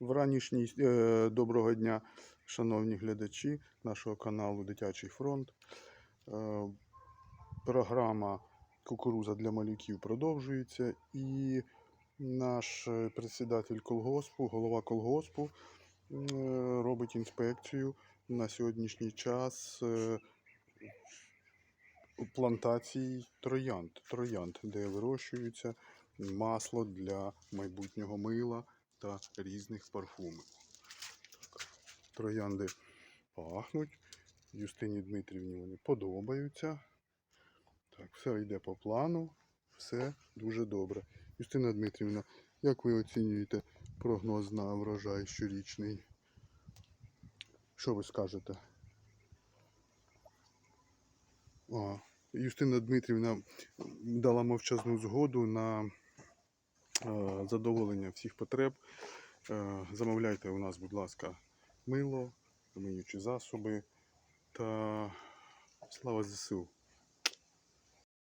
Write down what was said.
В ранішній е, доброго дня, шановні глядачі нашого каналу Дитячий фронт. Е, програма Кукуруза для малюків продовжується. І наш председатель колгоспу, голова колгоспу, е, робить інспекцію на сьогоднішній час е, плантацій троянд, троянд, де вирощується масло для майбутнього мила та різних парфумів. Троянди пахнуть. Юстині Дмитрівні вони подобаються. Так, все йде по плану, все дуже добре. Юстина Дмитрівна, як ви оцінюєте прогноз на врожай щорічний? Що ви скажете? А, Юстина Дмитрівна дала мовчазну згоду на задоволення всіх потреб. Е, Замовляйте у нас, будь ласка, мило, миючі засоби та слава ЗСУ.